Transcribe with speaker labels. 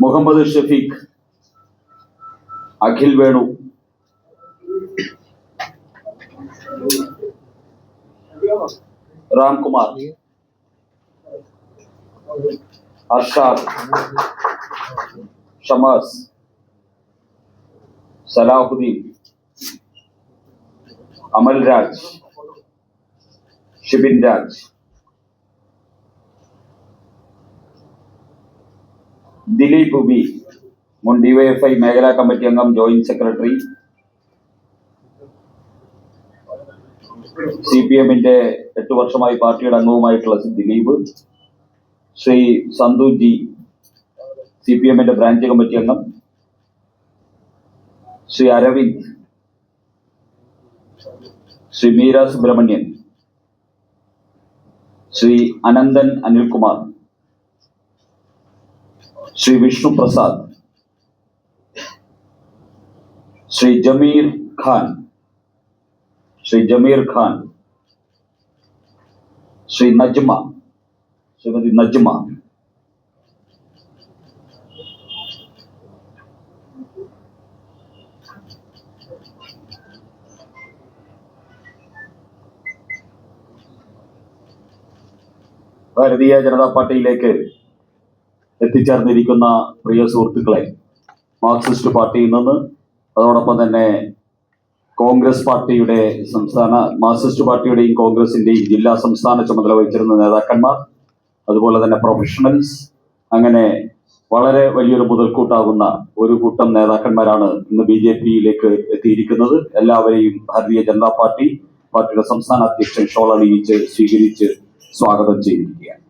Speaker 1: Mohammed Shafiq Akil Venu. Ramkumar Arshad Shamas Salahuddin അമൽ Raj Shibin Raj Dileep B മുൻ DYFI മേഖലാ committee അംഗം ജോയിന്റ് സെക്രട്ടറി സി പി എമ്മിന്റെ എട്ട് വർഷമായി പാർട്ടിയുടെ അംഗവുമായിട്ടുള്ള ദിലീപ് ശ്രീ സന്തു ജി സി പി എമ്മിന്റെ ബ്രാഞ്ച് കമ്മിറ്റി അംഗം ശ്രീ അരവിന്ദ് ശ്രീ മീര സുബ്രഹ്മണ്യൻ ശ്രീ അനന്തൻ അനിൽകുമാർ ശ്രീ വിഷ്ണു പ്രസാദ് ശ്രീ ജമീർ ഖാൻ ശ്രീ ജമീർ ഖാൻ ശ്രീ നജ്മ ശ്രീമതി നജ്മ. ഭാരതീയ ജനതാ പാർട്ടിയിലേക്ക് എത്തിച്ചേർന്നിരിക്കുന്ന പ്രിയ സുഹൃത്തുക്കളെ മാർക്സിസ്റ്റ് പാർട്ടിയിൽ നിന്ന് അതോടൊപ്പം തന്നെ കോൺഗ്രസ് പാർട്ടിയുടെ സംസ്ഥാന മാർക്സിസ്റ്റ് പാർട്ടിയുടെയും കോൺഗ്രസിന്റെയും ജില്ലാ സംസ്ഥാന ചുമതല വഹിച്ചിരുന്ന നേതാക്കന്മാർ അതുപോലെ തന്നെ പ്രൊഫഷണൽസ് അങ്ങനെ വളരെ വലിയൊരു മുതൽക്കൂട്ടാകുന്ന ഒരു കൂട്ടം നേതാക്കന്മാരാണ് ഇന്ന് ബി ജെ പിയിലേക്ക് എത്തിയിരിക്കുന്നത്. എല്ലാവരെയും ഭാരതീയ ജനതാ പാർട്ടി പാർട്ടിയുടെ സംസ്ഥാന അധ്യക്ഷൻ ഷോളണിയിച്ച് സ്വീകരിച്ച് സ്വാഗതം ചെയ്തിരിക്കുകയാണ്